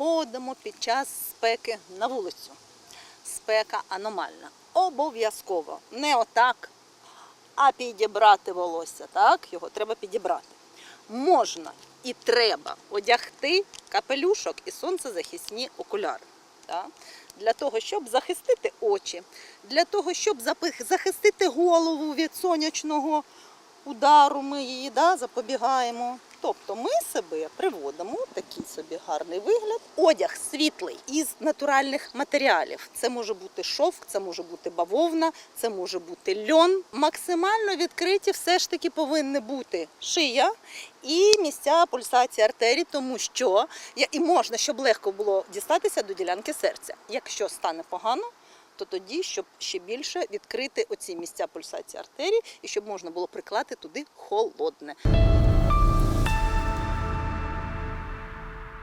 виходимо під час спеки на вулицю. Спека аномальна. Обов'язково. Не отак, а підібрати волосся. Так, його треба підібрати. Можна і треба одягти капелюшок і сонцезахисні окуляри. Так? Для того, щоб захистити очі, для того, щоб захистити голову від сонячного удару, ми її да, запобігаємо. Тобто ми себе приводимо в такий собі гарний вигляд. Одяг світлий із натуральних матеріалів. Це може бути шовк, це може бути бавовна, це може бути льон. Максимально відкриті все ж таки повинні бути шия і місця пульсації артерій, тому що і можна, щоб легко було дістатися до ділянки серця. Якщо стане погано, то тоді, щоб ще більше відкрити оці місця пульсації артерії і щоб можна було приклати туди холодне.